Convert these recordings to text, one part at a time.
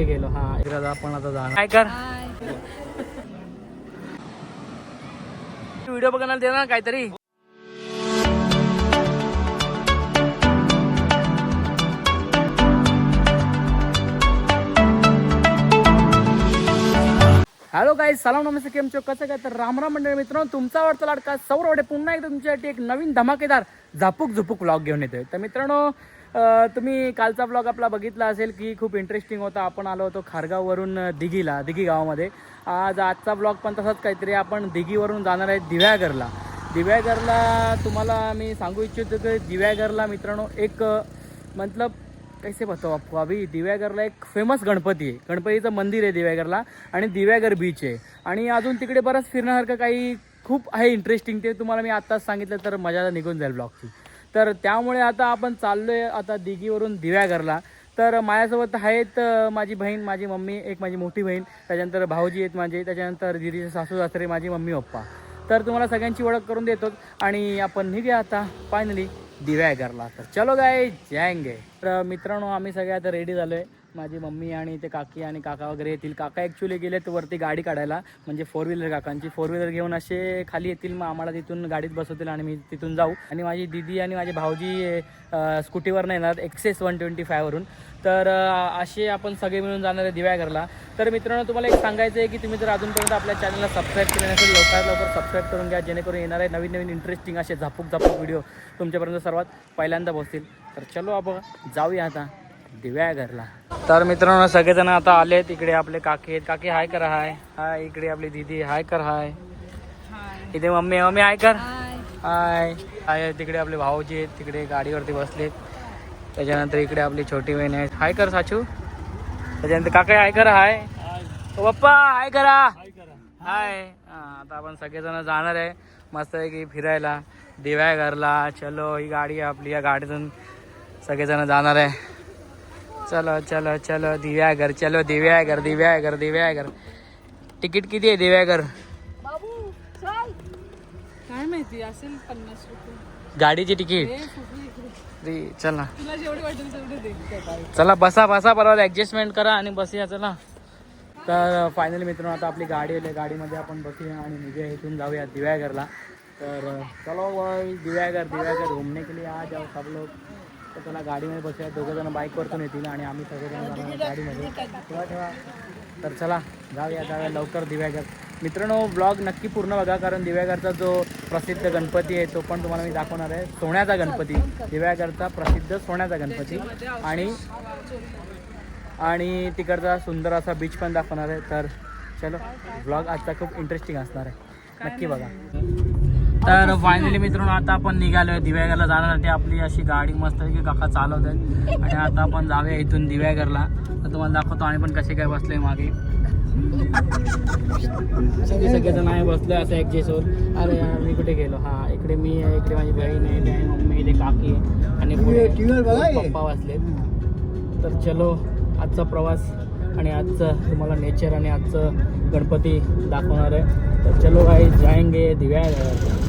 कुठे गेलो. हा आपण आता जाणार. काय कर. व्हिडिओ बघायला दे ना काहीतरी. हॅलो काय सलाम नमस्ते केम चो कसं काय तर रामराम मंडळ मित्रांनो तुमचा आवडता लाडका सौरवडे पुन्हा एकदा तुमच्यासाठी एक नवीन धमाकेदार झापूक झुपूक व्लॉग घेऊन येतोय तर मित्रांनो तुम्ही कालचा ब्लॉग आपला बघितला असेल की खूप इंटरेस्टिंग होता. आपण आलो होतो खारगाववरून दिघीला दिघी गावामध्ये. आज आजचा ब्लॉग पण तसाच काहीतरी आपण दिघीवरून जाणार आहे दिव्यागरला. दिव्यागरला तुम्हाला मी सांगू इच्छितो की दिव्यागरला मित्रांनो एक मतलब कैसे बताओ आपको? अभी दिव्यागरला एक फेमस गणपती आहे. गणपतीचं मंदिर आहे दिव्यागरला आणि दिव्यागर बीच आहे. आणि अजून तिकडे बरंच फिरण्यासारखं काही खूप आहे इंटरेस्टिंग ते तुम्हाला मी आत्ताच सांगितलं तर मजा निघून जाईल ब्लॉगची तर त्यामुळे आता आपण चाललो आहे आता दिघीवरून दिव्याघरला. तर माझ्यासोबत आहेत माझी बहीण माझी मम्मी एक माझी मोठी बहीण त्याच्यानंतर भाऊजी आहेत माझे त्याच्यानंतर दिदीचे सासू सासरे माझी मम्मी पप्पा. तर तुम्हाला सगळ्यांची ओळख करून देतो आणि आपण निघूया आता फायनली दिव्याघरला. तर चलो गाय जायंगे तर मित्रांनो आम्ही सगळे आता रेडी झालो आहे माझी मम्मी आणि ते काकी आणि काका वगैरे येतील. काका ॲक्च्युली गेलेत वरती गाडी काढायला. म्हणजे फोर व्हीलर काकांची. फोर व्हीलर घेऊन असे खाली येतील. मग आम्हाला तिथून गाडीत बसवतील आणि मी तिथून जाऊ. आणि माझी दिदी आणि माझे भाऊजी स्कूटीवर नाही येणार. एक्सेस वन ट्वेंटी फायवरून तर असे आपण सगळे मिळून जाणार आहे दिव्याघरला. तर मित्रांनो तुम्हाला एक सांगायचं आहे की तुम्ही जर अजूनपर्यंत आपल्या चॅनलला सबस्क्राईब केले नसेल लवकरात लवकर सबस्क्राईब करून घ्या. जेणेकरून येणारे नवीन नवीन इंटरेस्टिंग असे झापूक झापूक व्हिडिओ तुमच्यापर्यंत सर्वात पहिल्यांदा पोहोचतील. तर चलो आपण जाऊया आता. दिव्यागरला तर मित्रांनो सगळेजण आता आले तिकडे आपले काकी आहेत. काकी हाय करा हाय. हाय इकडे आपली दीदी हाय कर हाय. इथे मम्मी मम्मी हाय कर. हाय. हाय. तिकडे आपले भाऊजी आहेत. तिकडे गाडीवरती बसलेत. त्याच्यानंतर इकडे आपली छोटी बहीण आहे. हाय कर साचू. त्याच्यानंतर काका हाय कर हाय. पप्पा हाय करा. हाय. हा, आता आपण सगळेजण जाणार आहे. मस्त आहे की फिरायला. दिव्यागरला चलो ही गाडी आहे आपली. या गाडीतून सगळेजण जाणार आहे. चलो चलो चलो दिव्यागर चलो दिव्यागर दिव्यागर दिव्यागर तिकीट किती आहे दिव्यागर काय माहिती असेल पन्नास रुपये. गाडीची तिकीट हे चला. तुला जेवढे वाटेल तेवढे दे. चला बसा बसा बरोबर ऍडजस्टमेंट करा आणि बसूया चला. तर फायनली मित्रांनो आता आपली गाडी आली. गाडीमध्ये आपण बसूया आणि निघूया इथून जाऊया दिव्यागरला तर चलो दिव्यागर दिव्यागर घूमने के लिए आ जाओ सब लोग. तर त्याला गाडीमध्ये बसूया. दोघं जण बाईकवरतून येतील आणि आम्ही सगळेजण जाणार गाडीमध्ये. ठेवा ठेवा. तर चला जाऊया जाऊया. लवकर दिव्यागर मित्रांनो ब्लॉग नक्की पूर्ण बघा कारण दिव्याघरचा जो प्रसिद्ध गणपती आहे तो पण तुम्हाला मी दाखवणार आहे. सोन्याचा गणपती. दिव्याघरचा प्रसिद्ध सोन्याचा गणपती. आणि आणि तिकडचा सुंदर असा बीच पण दाखवणार आहे. तर चलो ब्लॉग आजचा खूप इंटरेस्टिंग असणार आहे. नक्की बघा. तर फायनली मित्रांनो आता आपण निघालो आहे दिव्यागरला जाण्यासाठी आपली अशी गाडी मस्त की काका चालवत आहेत आणि आता आपण जाऊया इथून दिव्यागरला तर तुम्हाला दाखवतो आणि पण कसे काय बसले मागे. सगळे सगळेजण आहे बसले असं ॲडजस्ट होऊन अरे यार, मी कुठे गेलो? हा इकडे मी आहे इकडे माझी बहीण आहे इथे मम्मी इथे काकी आहे. आणि पुढे पप्पा बसले तर चलो आजचा प्रवास आणि आजचं तुम्हाला नेचर आणि आजचं गणपती दाखवणार आहे. तर चलो काही जायंगे दिव्या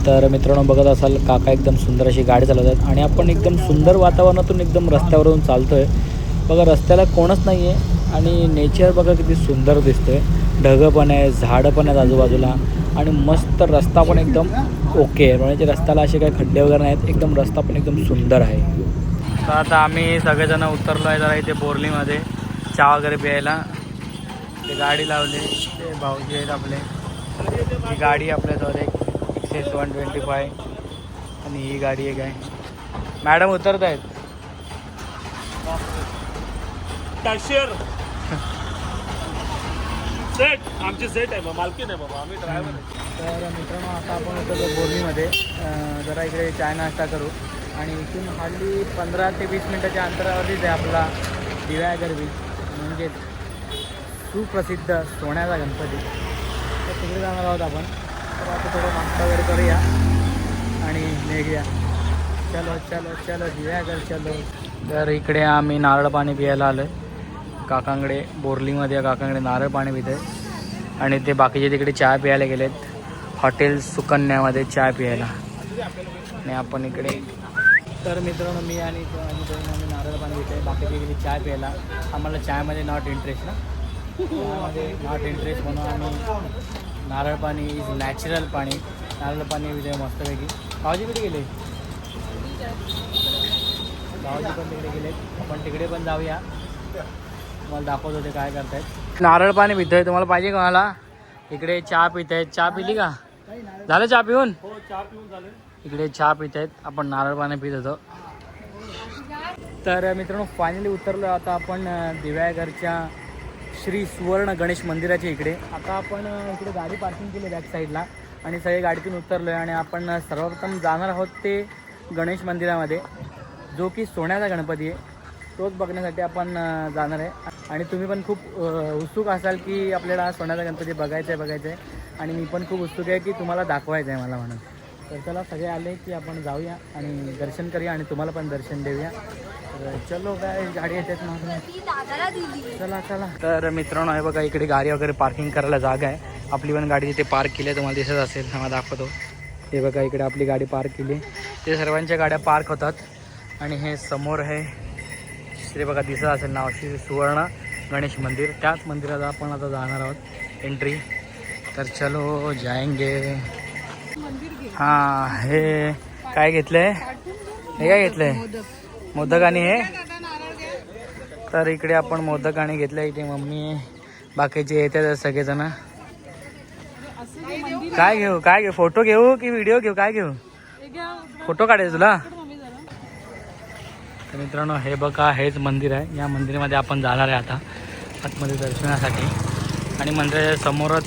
तर मित्रांनो बघत असाल काका एकदम सुंदर अशी गाडी चालवत आहेत आणि आपण एकदम सुंदर वातावरणातून एकदम रस्त्यावरून चालतोय. बघा रस्त्याला कोणच नाही आहे आणि नेचर बघा किती सुंदर दिसतोय. ढगं पण आहे झाडं पण आहेत आजूबाजूला आणि मस्त रस्ता पण एकदम ओके आहे. म्हणजे रस्त्याला असे काही खड्डे वगैरे नाहीत एकदम रस्ता पण एकदम सुंदर आहे. तर आता आम्ही सगळेजण उतरलो आहे जरा इथे बोरलीमध्ये. चहा वगैरे प्यायला. ते गाडी लावली. ते भाऊजी आहेत आपले. ही गाडी आपल्याजवळ एक एक्सेस वन ट्वेंटी फाय आणि ही गाडी एक आहे. मॅडम उतरत आहेत. सेट आमची सेट आहे मालकी नाही बाबा. आम्ही ड्रायव्हर तर मित्रांनो आता आपण उतरलो बोरलीमध्ये जरा इकडे चाय नाश्ता करू. आणि इथून हार्डली पंधरा ते वीस मिनटाच्या अंतरावरतीच आहे आपला दिव्यागर बीच म्हणजे सुप्रसिद्ध सोन्याचा गणपती. तर तिकडे जाणार आहोत आपण. तर आता थोडं नाश्ता वगैरे करूया आणि निघूया. चलो चलो चलो दिव्यागर चलो. तर इकडे आम्ही नारळ पाणी पियायला आलो आहे काकांकडे बोरलीमध्ये या काकांकडे नारळ पाणी पिते आणि ते बाकीचे तिकडे चहा प्यायला गेलेत. हॉटेल सुकन्यामध्ये चहा प्यायला. आणि आपण इकडे तर मित्रांनो मी आणि इथे बाकीचे गेली चाय प्यायला. आम्हाला चायमध्ये नॉट इंटरेस्ट ना. नॉट इंटरेस्ट म्हणून आम्ही नारळ पाणी इज नॅचरल पाणी. नारळ पाणी विजय मस्तपैकी. भाऊजी कुठे गेले? भाऊजी पण तिकडे गेले आपण तिकडे पण जाऊया. तुम्हाला दाखवत होते काय करतायत. नारळ पाणी पितोय. तुम्हाला पाहिजे कोणाला? इकडे चहा पित आहेत चहा पिली का? झालं चहा पिऊन? हो चहा पिऊन झाले. इकडे चहा पित आहेत आपण नारळ पाणी पित होतो. तर मित्रांनो फायनली उतरलो आता आपण दिव्याघरच्या दिव्यागरच्या श्री सुवर्ण गणेश मंदिराच्या इकडे. आता आपण इकडे गाडी पार्किंग केली बॅक साईडला आणि सगळे गाडीतून उतरलो आहे आणि आपण सर्वप्रथम जाणार आहोत ते गणेश मंदिरामध्ये जो की सोन्याचा गणपती आहे. तोच बघण्यासाठी आपण जाणार आहे. आणि तुम्ही पण खूप उत्सुक असाल की आपल्याला सोन्याचा गणपती बघायचा आहे बघायचा आहे. आणि मी पण खूप उत्सुक आहे की तुम्हाला दाखवायचं आहे मला म्हणून. तर चला सगळे आले की आपण जाऊया आणि दर्शन करूया आणि तुम्हाला पण दर्शन देऊया. तर चलो काय गाडी येतात मागून. चला चला. तर मित्रांनो आहे बघा इकडे गाडी वगैरे पार्किंग करायला जागा आहे. आपली पण गाडी तिथे पार्क केली आहे. तुम्हाला दिसत असेल मला दाखवतो. हे बघा इकडे आपली गाडी पार्क केली ते सर्वांच्या गाड्या पार्क होतात. आणि हे समोर आहे श्री बघा दिसत असेल नाव श्री सुवर्ण गणेश मंदिर. त्याच मंदिरात आपण आता जाणार आहोत. एंट्री तर चलो जायंगे. हा हे काय घेतलंय? हे काय घेतलंय? मोदक मोदक आणि हे? तर इकडे आपण मोदक आणि घेतलं इथे मम्मी बाकीचे येतात सगळेजण. काय घेऊ काय घेऊ? फोटो घेऊ की व्हिडिओ घेऊ? काय घेऊ? फोटो काढायचे तुला? तर मित्रांनो हे बघा हेच मंदिर आहे. या मंदिरामध्ये आपण जाणार आहे आता आतमध्ये दर्शनासाठी. आणि मंदिराच्या समोरच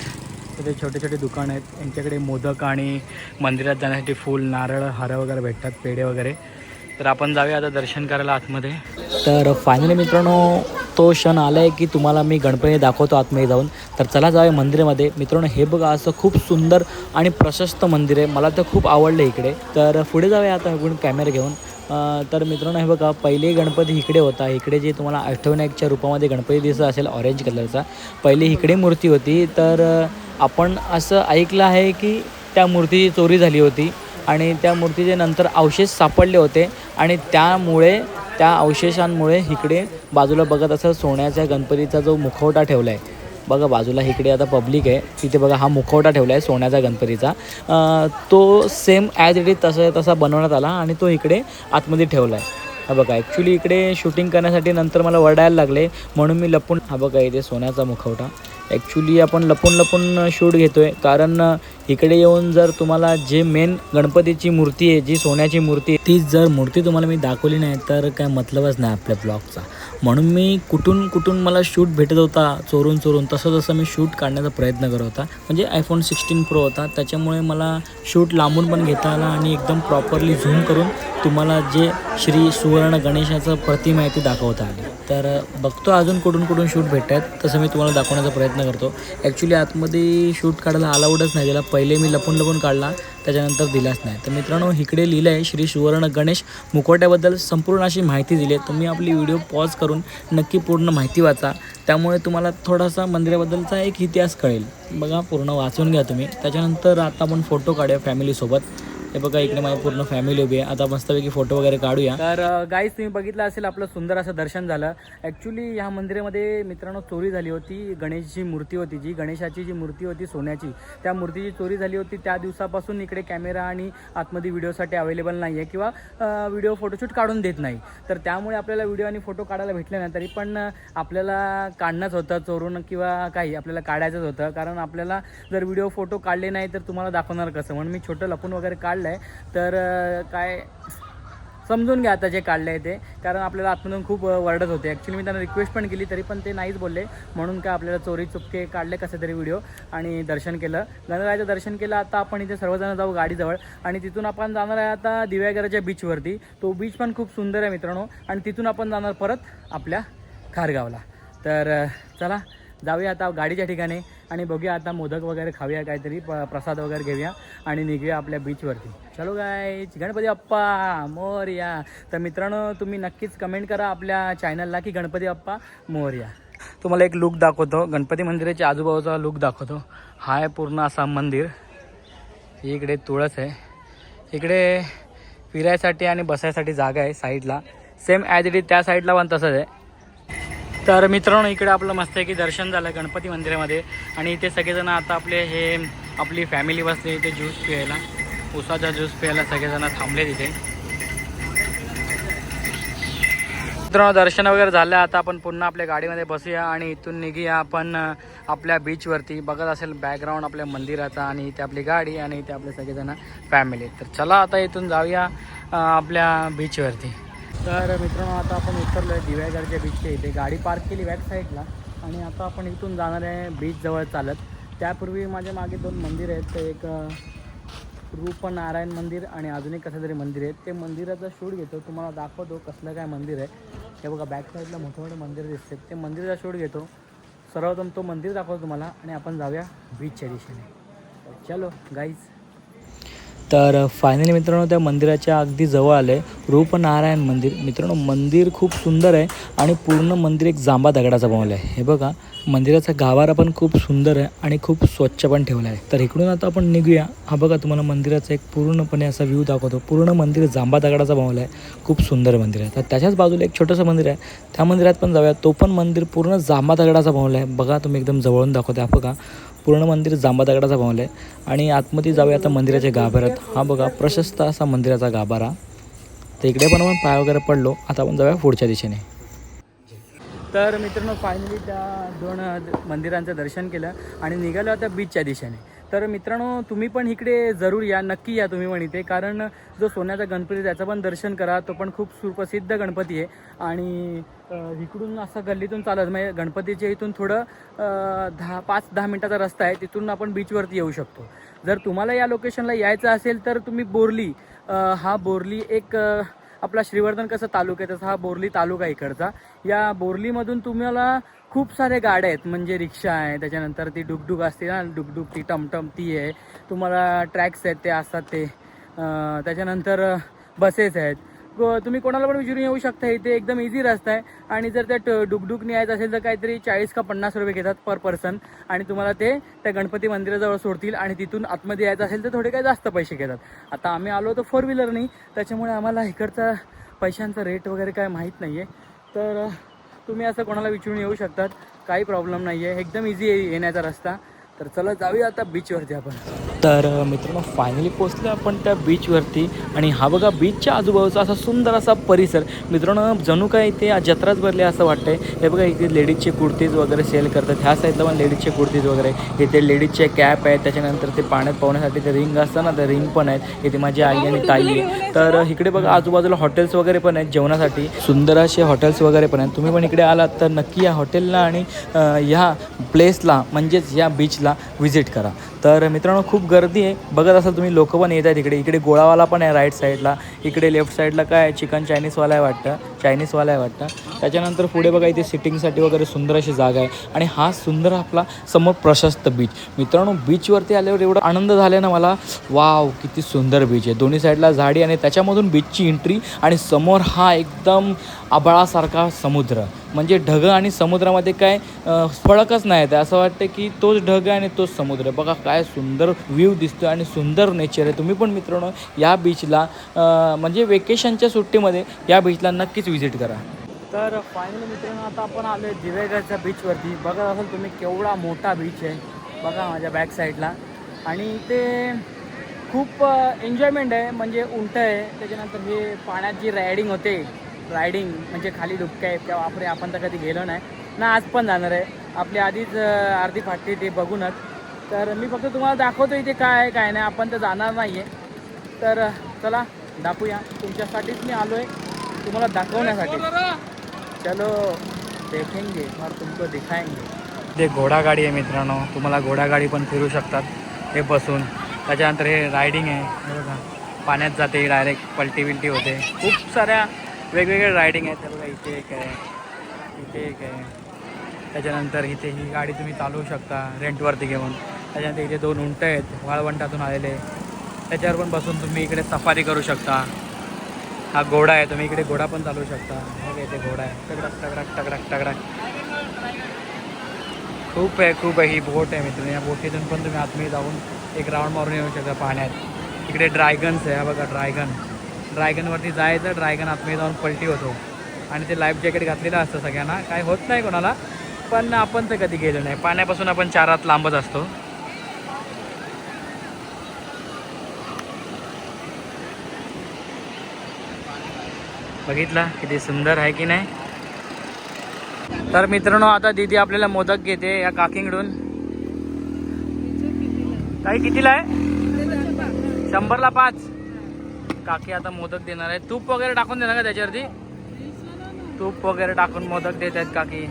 तिथे छोटे छोटे दुकान आहेत. यांच्याकडे मोदक आणि मंदिरात जाण्यासाठी फूल नारळ हरं वगैरे भेटतात पेढे वगैरे. तर आपण जाऊया आता दर्शन करायला आतमध्ये. तर फायनली मित्रांनो तो क्षण आला आहे की तुम्हाला मी गणपती दाखवतो आतमध्ये जाऊन. तर चला जाऊया मंदिरामध्ये. मित्रांनो हे बघा असं खूप सुंदर आणि प्रशस्त मंदिर आहे. मला तर खूप आवडलं इकडे. तर पुढे जाऊया आता आपण कॅमेरा घेऊन. तर मित्रांनो हे बघा पहिले गणपती इकडे होता. इकडे जे तुम्हाला आठवण्याच्या रूपामध्ये गणपती दिसत असेल ऑरेंज कलरचा पहिले इकडे मूर्ती होती. तर आपण असं ऐकलं आहे की त्या मूर्तीची चोरी झाली होती आणि त्या मूर्तीचे नंतर अवशेष सापडले होते आणि त्यामुळे त्या अवशेषांमुळे इकडे बाजूला बघत असं सोन्याच्या गणपतीचा जो मुखवटा ठेवला आहे बघा बाजूला इकडे आता पब्लिक आहे. तिथे बघा हा मुखवटा ठेवला आहे सोन्याचा गणपतीचा. तो सेम ॲज इट इज तसा तसा बनवण्यात आला आणि तो इकडे आतमध्ये ठेवला आहे हा बघा ॲक्च्युली इकडे शूटिंग करण्यासाठी नंतर मला वरडायला लागले म्हणून मी लपून हा बघा इथे सोन्याचा मुखवटा. ॲक्च्युली आपण लपून लपून शूट घेतो आहे कारण इकडे येऊन जर तुम्हाला जे मेन गणपतीची मूर्ती आहे जी सोन्याची मूर्ती आहे ती जर मूर्ती तुम्हाला मी दाखवली नाही तर काय मतलबच नाही आपल्या ब्लॉगचा म्हणून मी कुठून कुठून मला शूट भेटत होता चोरून चोरून तसं तसं मी शूट काढण्याचा प्रयत्न करत होता. म्हणजे आयफोन सिक्स्टीन प्रो होता. त्याच्यामुळे मला शूट लांबून पण घेता आला आणि एकदम प्रॉपरली झूम करून तुम्हाला जे श्री सुवर्ण गणेशाचं प्रतिमा आहे ती दाखवता आली. तर बघतो अजून कुठून कुठून शूट भेटत आहेत तसं मी तुम्हाला दाखवण्याचा प्रयत्न करतो. ॲक्च्युली आतमध्ये शूट काढायला अलाउडच नाही. त्याला पहिले मी लपून लपून काढला त्याच्यानंतर दिलाच नाही. तर मित्रांनो इकडे लिहिलं आहे श्री सुवर्ण गणेश. मुखवट्याबद्दल संपूर्ण अशी माहिती दिली आहे. तुम्ही आपली व्हिडिओ पॉज करून नक्की पूर्ण माहिती वाचा. त्यामुळे तुम्हाला थोडासा मंदिराबद्दलचा एक इतिहास कळेल. बघा पूर्ण वाचून घ्या तुम्ही. त्याच्यानंतर आता आपण फोटो काढूया फॅमिलीसोबत हे बघा इकडे माझी पूर्ण फॅमिली उभी आहे. आता मस्तपैकी फोटो वगैरे काढूया. तर गाईज तुम्ही बघितलं असेल आपलं सुंदर असं दर्शन झालं. ॲक्च्युली ह्या मंदिरामध्ये मित्रांनो चोरी झाली होती गणेशची मूर्ती होती जी गणेशाची जी मूर्ती होती सोन्याची. त्या मूर्तीची चोरी झाली होती. त्या दिवसापासून इकडे कॅमेरा आणि आतमध्ये व्हिडिओसाठी अवेलेबल नाही आहे किंवा व्हिडिओ फोटोशूट काढून देत नाही. तर त्यामुळे आपल्याला व्हिडिओ आणि फोटो काढायला भेटले नाही. तरी पण आपल्याला काढणंच होतं चोरून किंवा काही आपल्याला काढायचंच होतं. कारण आपल्याला जर व्हिडिओ फोटो काढले नाही तर तुम्हाला दाखवणार कसं? म्हणून मी छोटं लपून वगैरे काढलं. आहे तर काय समजून घ्या आता जे काढलं आहे ते. कारण आपल्याला आतमधून खूप वरडत होते. ॲक्च्युली मी त्यांना रिक्वेस्ट पण केली तरी पण ते नाहीच बोलले. म्हणून काय आपल्याला चोरी चुपके काढले कसे तरी व्हिडिओ आणि दर्शन केलं. गणरायाचं दर्शन केलं आता आपण इथे सर्वजण जाऊ गाडीजवळ. आणि तिथून आपण जाणार आहे आता दिव्यागराच्या बीचवरती तो बीच पण खूप सुंदर आहे मित्रांनो. आणि तिथून आपण जाणार परत आपल्या खारगावला. तर चला जाऊया आता गाडीच्या ठिकाणी. आणि बघूया आता मोदक वगैरे खाऊया काहीतरी प प्रसाद वगैरे घेऊया आणि निघूया आपल्या बीचवरती चलो गाय गणपती अप्पा मोरया तर मित्रांनो तुम्ही नक्कीच कमेंट करा आपल्या चॅनलला की गणपती अप्पा मोरया तुम्हाला एक लुक दाखवतो. गणपती मंदिराच्या आजूबाजूचा लुक दाखवतो. हा आहे पूर्ण असा मंदिर. इकडे तुळस आहे. इकडे फिरायसाठी आणि बसायसाठी जागा आहे साईडला सेम ॲज इट इज त्या साईडला पण तसंच आहे. तर मित्रांनो इकडे आपलं मस्त आहे की दर्शन झालं गणपती मंदिरामध्ये. आणि इथे सगळेजण आता आपले हे आपली फॅमिली बसली इथे ज्यूस प्यायला. उसाचा ज्यूस प्यायला सगळेजण थांबले तिथे मित्रांनो दर्शन वगैरे झालं. आता आपण पुन्हा आपल्या गाडीमध्ये बसूया आणि इथून निघूया आपण आपल्या बीचवरती बघत असेल बॅकग्राऊंड आपल्या मंदिराचा आणि इथे आपली गाडी आणि इथे आपले सगळेजण फॅमिली तर चला आता इथून जाऊया आपल्या बीचवरती तर मित्रांनो आता आपण उतरलो आहे दिव्यागडच्या बीचच्या इथे. गाडी पार्क केली बॅक साईडला आणि आता आपण इथून जाणार आहे बीचजवळ चालत. त्यापूर्वी माझ्या मागे दोन मंदिर आहेत. तर एक रूपनारायण मंदिर आणि अजून एक कसं तरी मंदिर आहे. ते मंदिराचा शूट घेतो. तुम्हाला दाखवतो कसलं काय मंदिर आहे. हे बघा बॅक साईडला मोठे मोठे मंदिर दिसते ते मंदिराचा शूट घेतो. सर्वप्रथम तो मंदिर दाखवतो तुम्हाला. आणि आपण जाऊया बीचच्या दिशेने. चलो गाईज तर फायनली मित्रांनो त्या मंदिराच्या अगदी जवळ आलं आहे रूपनारायण मंदिर. मित्रांनो मंदिर खूप सुंदर आहे आणि पूर्ण मंदिर एक जांबा दगडाचा बनवलं आहे. हे बघा मंदिराचा गाभारा पण खूप सुंदर आहे आणि खूप स्वच्छ पण ठेवला आहे. तर इकडून आता आपण निघूया. हा बघा तुम्हाला मंदिराचा एक पूर्णपणे असा व्ह्यू दाखवतो. पूर्ण मंदिर जांबा दगडाचा बनवला आहे. खूप सुंदर मंदिर आहे. तर त्याच्याच बाजूला एक छोटंसं मंदिर आहे. त्या मंदिरात पण जाऊया. तो पण मंदिर पूर्ण जांबा दगडाचा बनवला आहे. बघा तुम्ही एकदम जवळून दाखवते हा बघा पूर्ण मंदिर जांबा दगडाचा बनवलं आहे. आणि आतमध्ये जाऊया आता मंदिराच्या गाभाऱ्यात. हा बघा प्रशस्त असा मंदिराचा गाभारा. तर इकडे पण आपण पाय वगैरे पडलो. आता आपण जाऊया पुढच्या दिशेने. तर मित्रांनो फायनली त्या दोन मंदिरांचं दर्शन केलं आणि निघालो आता बीचच्या दिशेने. तर मित्रांनो तुम्ही पण इकडे जरूर या. नक्की या तुम्ही पण इथे. कारण जो सोन्याचा गणपती आहे, त्याचं पण दर्शन करा. तो पण खूप सुप्रसिद्ध गणपती आहे. आणि इकडून असं गल्लीतून चालत म्हणजे गणपतीच्या इथून थोडं दहा पाच दहा मिनटाचा रस्ता आहे तिथून आपण बीचवरती येऊ शकतो. जर तुम्हाला या लोकेशनला यायचं असेल तर तुम्ही बोरली हा बोरली एक आपला श्रीवर्धन कसं तालुका आहे तसा हा बोरली तालुका इकडचा. या बोरलीमधून तुम्हाला खूप सारे गाड्या आहेत म्हणजे रिक्षा आहे त्याच्यानंतर ती डुगडुग असते ना डुगडुग ती टमटम ती आहे. तुम्हाला ट्रॅक्स आहेत ते असतात ते. त्याच्यानंतर बसेस आहेत. तुम्ही कोणाला पण विचारून येऊ शकता इथे एकदम इझी रस्ता आहे. आणि जर त्या ट- न्यायचं असेल तर काहीतरी चाळीस का पन्नास रुपये घेतात पर पर्सन आणि तुम्हाला ते त्या गणपती मंदिराजवळ सोडतील आणि तिथून आतमध्ये यायचं असेल तर थोडे काही जास्त पैसे घेतात. आता आम्ही आलो होतो फोर व्हीलरनी त्याच्यामुळे आम्हाला इकडचा पैशांचा रेट वगैरे काय माहीत नाही आहे तर तुम्ही असं कोणाला विचारून येऊ शकतात काही प्रॉब्लेम नाही आहे एकदम इझी येण्याचा रस्ता. तर चला जाऊया आता बीचवरती आपण. तर मित्रांनो फायनली पोचलो आपण त्या बीचवरती आणि हा बघा बीचच्या आजूबाजूचा असा सुंदर असा परिसर. मित्रांनो जणू काय इथे जत्राच भरले असं वाटतंय. हे बघा इथे लेडीजचे कुर्तीज वगैरे सेल करतात. ह्या साईडला पण लेडीजचे कुर्तीज वगैरे. इथे लेडीजचे कॅप आहेत. त्याच्यानंतर ते पाण्यात पाहण्यासाठी ते रिंग असतं ना ते रिंग पण आहेत. इथे माझी आई आणि ताई. आहे तर इकडे बघा आजूबाजूला हॉटेल्स वगैरे पण आहेत जेवणासाठी. सुंदर असे हॉटेल्स वगैरे पण आहेत. तुम्ही पण इकडे आलात तर नक्की या हॉटेलला आणि ह्या प्लेसला म्हणजेच या बीचला व्हिजिट करा. तर मित्रांनो खूप गर्दी आहे. बघत असाल तुम्ही लोक पण येत आहेत इकडे. इकडे गोळावाला पण आहे राईट साईडला इकडे लेफ्ट साईडला काय चिकन चायनीजवाला आहे वाटतं. चायनीजवाला आहे वाटतं. त्याच्यानंतर पुढे बघा इथे सिटिंगसाठी वगैरे सुंदर अशी जागा आहे. आणि हा सुंदर आपला समोर प्रशस्त बीच मित्रांनो बीचवरती आल्यावर एवढा आनंद झाला ना मला. वाव किती सुंदर बीच आहे. दोन्ही साईडला झाडी आणि त्याच्यामधून बीचची एंट्री आणि समोर हा एकदम आबाळासारखा समुद्र. म्हणजे ढग आणि समुद्रामध्ये काय फरकच फळकच नाही आहे असं वाटतं की तोच ढग आहे आणि तोच समुद्र. आहे. बघा काय सुंदर व्ह्यू दिसतो आणि सुंदर नेचर आहे. तुम्ही पण मित्रांनो या बीचला म्हणजे वेकेशनच्या सुट्टीमध्ये या बीचला नक्कीच व्हिजिट करा. तर फायनली मित्रांनो आता आपण आलो आहे दिवेगडच्या बीचवरती बघा असाल तुम्ही केवढा मोठा बीच आहे. बघा माझ्या बॅक साईडला आणि ते खूप एन्जॉयमेंट आहे. म्हणजे उंट आहे. त्याच्यानंतर हे पाण्यात जी रायडिंग होते रायडिंग म्हणजे खाली डुबक्या आहे त्या वापरे आपण तर कधी गेलो नाही. ना आज पण जाणार आहे. आपली आधीच अर्धी फाटली ते बघूनच. तर मी फक्त तुम्हाला दाखवतो इथे काय आहे काय नाही. आपण तर जाणार नाही आहे तर चला दाखवूया. तुमच्यासाठीच मी आलो आहे तुम्हाला दाखवण्यासाठी. चलो देखेंगे. और तुमको दिखाएंगे ते घोडागाडी आहे मित्रांनो. तुम्हाला घोडागाडी पण फिरू शकतात. हे बसून. त्याच्यानंतर हे रायडिंग आहे. बघा. पाण्यात जाते डायरेक्ट पलटी बिलटी होते. खूप साऱ्या वेगवेगळे रायडिंग आहेत बघा इथे एक आहे इथे एक आहे. त्याच्यानंतर इथे ही गाडी तुम्ही चालवू शकता रेंटवरती घेऊन. त्याच्यानंतर इथे दोन उंट आहेत वाळवंटातून आलेले. त्याच्यावर पण बसून तुम्ही इकडे सफारी करू शकता. हा घोडा आहे तुम्ही इकडे घोडा पण चालवू शकता. बघा इथे घोडा आहे. टगडक टगडक टगडक टगडक. खूप आहे खूप आहे. ही बोट आहे मित्र या बोटीतून पण तुम्ही आतमध्ये जाऊन एक राऊंड मारून येऊ शकता पाण्यात. इकडे ड्रायगन्स आहे हा बघा ड्रायगन ड्रायगनवरती जायचं ड्रायगन आतमध्ये जाऊन पलटी होतो. आणि ते लाईफ जॅकेट घातलेलं असतं सगळ्यांना. काय होत नाही कोणाला पण आपण तर कधी गेलो नाही. पाण्यापासून आपण चार हात लांबच असतो. बघितला किती सुंदर आहे की नाही? तर मित्रांनो आता दीदी आपल्याला मोदक घेते या काकींकडून. काही कितीला आहे? शंभरला पाच. काकी आता मोदक देणार आहे तूप वगैरे टाकून देणार का त्याच्यावरती? तूप वगैरे टाकून मोदक देत आहेत काकी.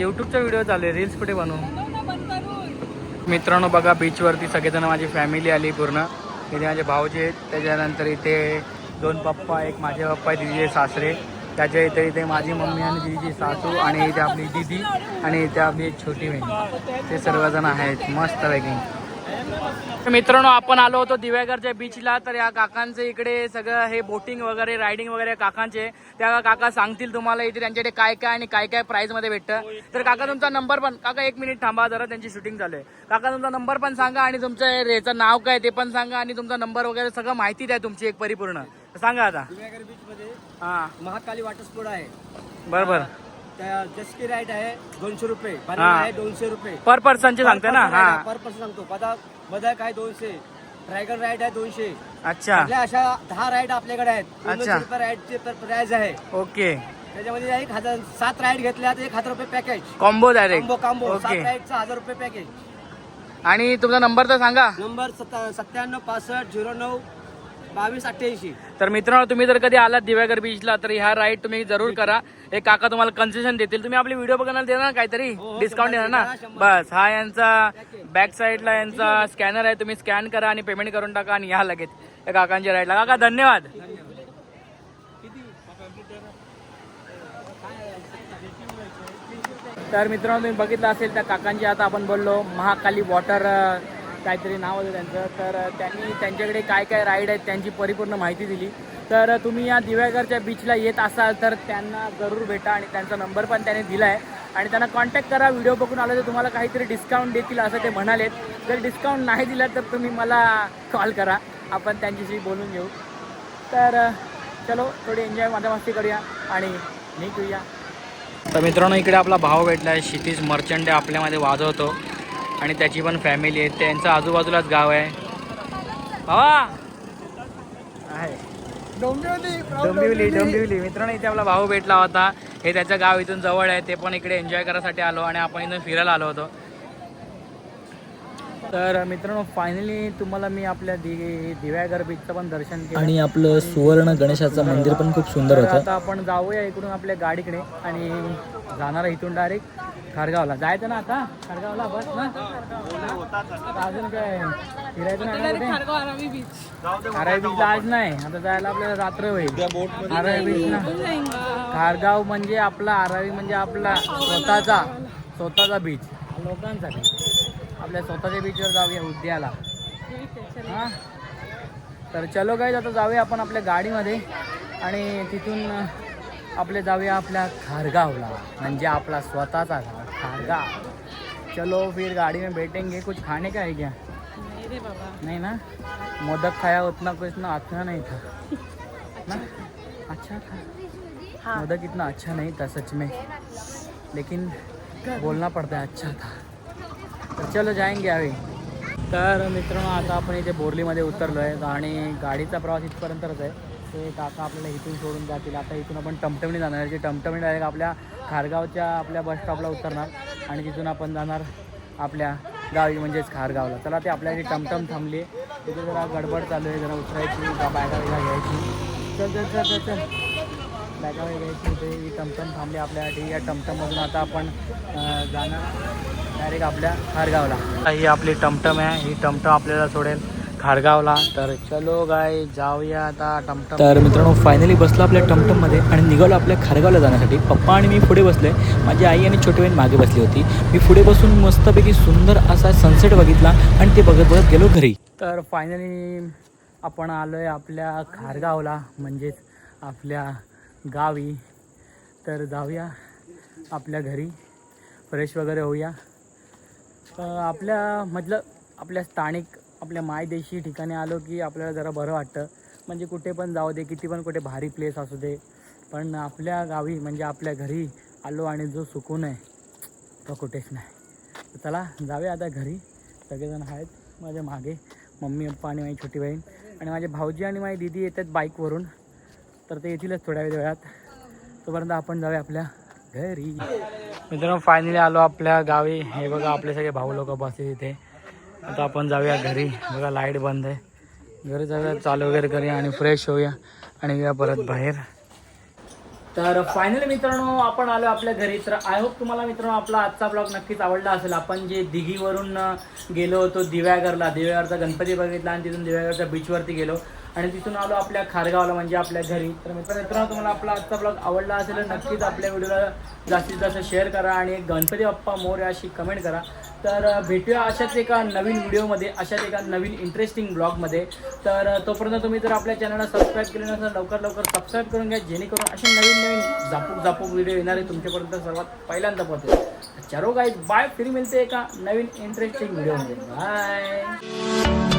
युट्यूबचा व्हिडिओ चालू आहे. रील्स कुठे बनवू? मित्रांनो बघा बीचवरती सगळेजण माझी फॅमिली आली पूर्ण. इथे माझे भाऊजी आहेत. त्याच्यानंतर इथे दोन पप्पा एक माझे पप्पा दिदीचे सासरे. त्याच्या इथे इथे माझी मम्मी आणि दिदीची सासू आणि इथे आपली दिदी आणि इथे आपली एक छोटी बहीण. ते सर्वजण आहेत. मस्त वेगळी मित्रांनो आपण आलो होतो दिव्यागरच्या बीचला तर या काकांचं इकडे सगळं हे बोटिंग वगैरे रायडिंग वगैरे काकांचे. त्या काका सांगतील तुम्हाला इथे त्यांच्याकडे काय काय आणि काय काय प्राइसमध्ये भेटतं. तर काका तुमचा नंबर पण काका एक मिनिट थांबा जरा त्यांची शूटिंग चालू आहे काका तुमचा नंबर पण सांगा आणि तुमचं याचं नाव काय ते पण सांगा आणि तुमचा नंबर वगैरे सगळं माहिती द्या तुमची एक परिपूर्ण. सांगा आता. दिव्यागर बीच मध्ये हा. महाकाली स्पोर्ट आहे. बरोबर त्या जस्की राईड आहे दोनशे रुपये हा. आहे दोनशे रुपये. पर पर्सनचे सांगते ना हा. पर पर्सन सांगतो. बदाक बदाक आहे दोनशे? ड्रॅगन राईड आहे दोनशे. अच्छा. आपल्या अशा दहा राईड आपल्याकडे आहेत. अच्छा. दोनशे रुपये राईडचे प्राइस आहे. ओके. त्याच्यामध्ये एक हजार सात राईड घेतल्या तर एक हजार रुपये package combo direct combo combo सात ओके. राईडचा हजार रुपये पॅकेज आणि तुमचा नंबर तर सांगा. नंबर सत्ता- सत्त्याण्णव पासष्ट झिरो नऊ बावीस अठ्ठ्याऐंशी. तर मित्रांनो तुम्ही जर कधी आलात दिव्यागर बीचला तर ह्या राईड तुम्ही जरूर करा. एक काका तुम्हाला कन्सेशन देतील. तुम्ही आपली व्हिडिओ बघायला देणार ना काहीतरी? हो, हो, डिस्काउंट शंभर देणार ना? बस हा यांचा बॅक साईडला यांचा स्कॅनर आहे. तुम्ही स्कॅन करा आणि पेमेंट करून टाका आणि या लगेच. या काकांच्या राईडला काका धन्यवाद. तर मित्रांनो तुम्ही बघितलं असेल त्या काकांची आता आपण बोललो महाकाली वॉटर काहीतरी नाव होतं त्यांचं. तर त्यांनी त्यांच्याकडे काय काय राईड आहेत त्यांची परिपूर्ण माहिती दिली. तर तुम्ही या दिव्यागरच्या बीचला येत असाल तर त्यांना जरूर भेटा आणि त्यांचा नंबर पण त्यांनी दिला आहे आणि त्यांना कॉन्टॅक्ट करा व्हिडिओ बघून आलं तर तुम्हाला काहीतरी डिस्काउंट देतील असं ते म्हणालेत. जर डिस्काउंट नाही दिला तर तुम्ही मला कॉल करा. आपण त्यांच्याशी बोलून घेऊ. तर चलो थोडी एन्जॉय मजा मस्ती करूया आणि निघूया. तर मित्रांनो इकडे आपला भाव भेटला आहे क्षितिज मर्चंट आपल्यामध्ये वाजवतो. आणि त्याची पण फॅमिली आहे. त्यांचं आजूबाजूलाच गाव आहे. भावा! आहे. डोंबिवली डोंबिवली मित्रांनो इथे आपला भाऊ भेटला होता. हे त्याचं गाव इथून जवळ आहे. ते पण इकडे एन्जॉय करायसाठी आलो आणि आपण इथून फिरायला आलो होतो. तर मित्रांनो फायनली तुम्हाला मी आपल्या दि दिव्यागर बीचचं पण दर्शन केलं. आणि आपलं सुवर्ण गणेशाचं मंदिर पण खूप सुंदर होतं. आता आपण जाऊया इकडून आपल्या गाडीकडे आणि जाणार आहे इथून डायरेक्ट खारगावला. जायचं ना आता? खारगावला बस ना? अजून काय? फिरायचं ना आता कुठे? खारगाव आरामी बीच बीचला आज नाही. आता जायला आपल्याला रात्र होईल. आराई बीच ना. खारगाव म्हणजे आपला आरावी म्हणजे आपला स्वतःचा स्वतःचा बीच लोकांचा बीच आपल्या स्वतःच्या बीचवर जाऊया उद्याला. हा? तर चलो काय आता जाऊया आपण आपल्या गाडीमध्ये. आणि तिथून आपले जाऊया आपल्या खारगावला म्हणजे आपला स्वतःचा गाव खारगाव. चलो फिर गाड़ी में बैठेंगे कुछ खाने का है क्या? नहीं रे बाबा। नहीं ना? मोदक खाया उतना कुछ ना अच्छा नहीं था। ना? अच्छा था। मोदक इतना अच्छा नहीं था सच में। लेकिन बोलना पड़ता है अच्छा था। तर चलो जाएंगे अभी। तर मित्रांनो आता आपण इथे बोरलीमध्ये उतरलो आहे आणि गाडीचा प्रवास इथपर्यंतच आहे. ते काका आपल्याला इथून सोडून जातील. आता इथून आपण टमटमणी जाणार जे टमटमणी डायरेक्ट आपल्या खारगावच्या आपल्या बस स्टॉपला उतरणार. आणि तिथून आपण जाणार आपल्या गावी म्हणजेच खारगावला. चला ते आपल्याकडे टमटम थांबली आहे. तिथे जरा गडबड चालू आहे. जरा उतरायची बायका घ्यायची. चल चल चल चल चल. वगैरे घ्यायची ते ही टमटम थांबली आपल्यासाठी. या टमटममधून आता आपण जाणार डायरेक्ट आपल्या खारगावला. ही आपली टमटम आहे. ही टमटम आपल्याला सोडेल. खारगावला तर चलो गाय जाऊया आता टमटम. तर मित्रांनो फायनली बसलो आपल्या टमटममध्ये आणि निघालो आपल्या खारगावला जाण्यासाठी. पप्पा आणि मी पुढे बसले माझी आई आणि छोटी बहीण मागे बसली होती. मी पुढे बसून मस्तपैकी सुंदर असा सनसेट बघितला आणि ते बघत बघत गेलो घरी. तर फायनली आपण आलो आहे आपल्या खारगावला म्हणजेच आपल्या गावी. तर जाऊया आपल्या घरी. फ्रेश वगैरे होऊया. आपल्या मधलं आपल्या स्थानिक आपल्या मायदेशी ठिकाणी आलो की आपल्याला जरा बरं वाटतं. म्हणजे कुठे पण जाऊ दे किती पण कुठे भारी प्लेस असू दे. पण आपल्या गावी म्हणजे आपल्या घरी आलो आणि जो सुकून आहे तो कुठेच नाही. चला जाऊया आता घरी. सगळेजण आहेत माझ्या मागे. मम्मी पप्पा आणि माझी छोटी बहीण. आणि माझे भाऊजी आणि माझी दिदी येतात बाईकवरून. तर ते येतीलच थोड्या वेळात. तोपर्यंत आपण जाऊया आपल्या घरी. मित्रांनो फायनली आलो आपल्या गावी. हे बघा आपले सगळे भाऊ लोक बसले तिथे आता आपण जाऊया घरी. बघा लाइट बंद आहे. घरी जाऊया चालू वगैरे करूया आणि फ्रेश होऊया आणि येऊया परत बाहेर. तर फायनली मित्रांनो आपण आलो आपल्या घरी. तर आय होप तुम्हाला मित्रांनो आपला आजचा ब्लॉग नक्कीच आवडला असेल. आपण जे दिघीवरून गेलो होतो दिव्यागरला दिव्यागरचा गणपती बघितला आणि तिथून दिव्यागरच्या बीचवरती गेलो. आणि तिथून आलो आपल्या खारगावला म्हणजे आपल्या घरी. तर मित्र मित्रांनो तुम्हाला आपला आजचा ब्लॉग आवडला असेल तर नक्कीच आपल्या व्हिडिओला जास्तीत जास्त शेअर करा आणि गणपती बाप्पा मोर अशी कमेंट करा. तर भेटूया अशाच एका नवीन व्हिडिओमध्ये अशाच एका नवीन इंटरेस्टिंग ब्लॉगमध्ये तर तोपर्यंत तुम्ही जर आपल्या चॅनलला सबस्क्राईब केले नसेल लवकर लवकर सबस्क्राईब करून घ्या जेणेकरून असे नवीन नवीन झापूक झापूक व्हिडिओ येणारे तुमच्यापर्यंत सर्वात पहिल्यांदा पोहोचेल. चलो गाईज बाय फिरी मिळते एका नवीन इंटरेस्टिंग व्हिडिओमध्ये बाय